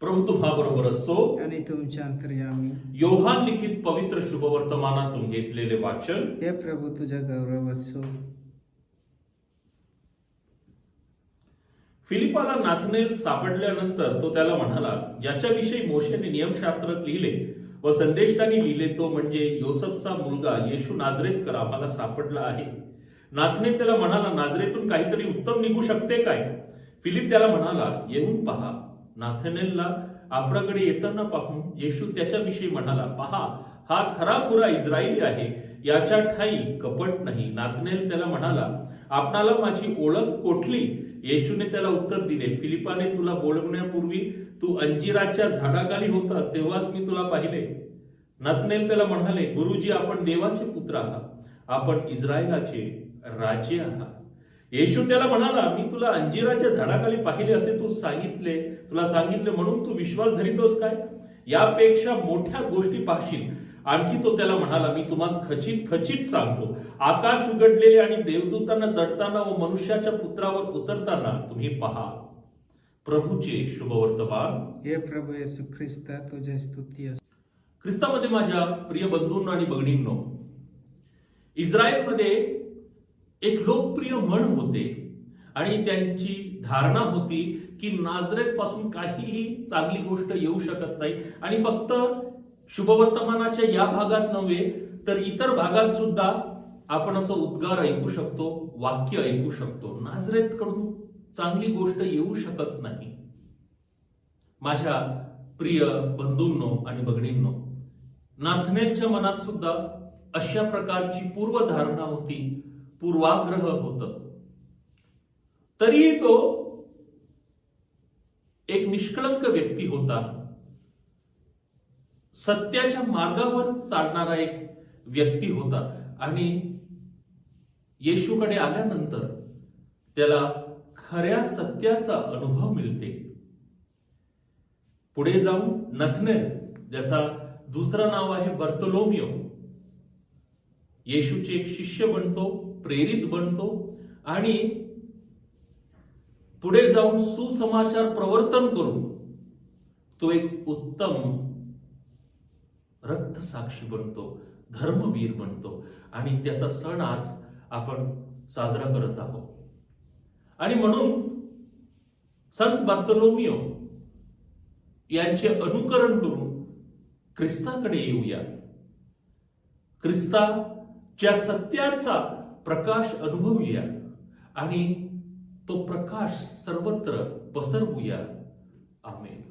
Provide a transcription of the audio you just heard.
प्रभू तुम्हा बरोबर असो. आणि तुमच्या अंतर्यामी. योहान लिखित पवित्र शुभवर्तमानातून घेतलेले वाचन. हे प्रभू तुझा गौरव असो. फिलिपाला नाथनेल सापडल्यानंतर तो त्याला म्हणाला ज्याच्याविषयी मोशेने नियमशास्त्रात लिहिले व संदेष्टाने लिहिले तो म्हणजे योसफचा मुलगा येशू नाझरेतकर आम्हाला सापडला आहे. नाथनेल त्याला म्हणाला नाझरेतून काहीतरी उत्तम निघू शकते काय? फिलिप त्याला म्हणाला येऊन पहा. नाथनेलला आपल्याकडे येताना पाहून येशू त्याच्याविषयी म्हणाला पहा हा खरा खुरा इस्रायली आहे याच्या ठाई कपट नाही. नाथनेल त्याला म्हणाला आपणाला माझी ओळख कोठली? येशूने त्याला उत्तर दिले फिलिपाने तुला बोलवण्यापूर्वी तू अंजिराच्या झाडाखाली होतास तेव्हाच मी तुला पाहिले. नाथनेल त्याला म्हणाले गुरुजी आपण देवाचे पुत्र आहात आपण इस्रायलाचे राजे आहात. येशू त्याला म्हणाला मी तुला अंजिराच्या झाडाखाली पाहिले असे तू सांगितले तुला सांगितले म्हणून तू विश्वास धरितोस काय? यापेक्षा मोठ्या गोष्टी पाहशील. आणखी तो त्याला म्हणाला मी तुम्हाला खचित खचित सांगतो. आकाश उघडलेले आणि देवदूतांना चढताना व मनुष्याच्या पुत्रावर उतरताना तुम्ही पहा. प्रभूचे शुभवर्तमान. हे प्रभू येशू ख्रिस्ता तुझ्या स्तुती ख्रिस्तामध्ये माझ्या प्रिय बंधूंनो आणि भगिनींनो इस्रायलमध्ये एक लोकप्रिय म्हण होते. आणि त्यांची धारणा होती की नाजरेत पासून काहीही चांगली गोष्ट येऊ शकत नाही. आणि फक्त शुभवर्तमानाच्या या भागात नव्हे तर इतर भागात सुद्धा आपण असं उद्गार ऐकू शकतो वाक्य ऐकू शकतो. नाजरेत कडून चांगली गोष्ट येऊ शकत नाही. माझ्या प्रिय बंधूंनो आणि भगिनींनो नाथनेलच्या मनात सुद्धा अशा प्रकारची पूर्वधारणा होती. पूर्वाग्रह होत. तरीही तो एक निष्कळंक व्यक्ती होता. सत्याच्या मार्गावर चालणारा एक व्यक्ती होता आणि येशूकडे आल्यानंतर त्याला खऱ्या सत्याचा अनुभव मिळते. पुढे जाऊन नथने ज्याचा दुसरं नाव आहे बर्तलोमियो येशूचे एक शिष्य बनतो. प्रेरित बनतो आणि पुढे जाऊन सुसमाचार प्रवर्तन करून तो एक उत्तम रक्तसाक्षी बनतो धर्मवीर बनतो. आणि त्याचा सण आज आपण साजरा करत आहोत. आणि म्हणून संत बार्तलोमियो यांचे अनुकरण करून ख्रिस्ताकडे येऊया. ख्रिस्ताच्या सत्याचा प्रकाश अनुभवूया आणि तो प्रकाश सर्वत्र पसरवूया. आमेन.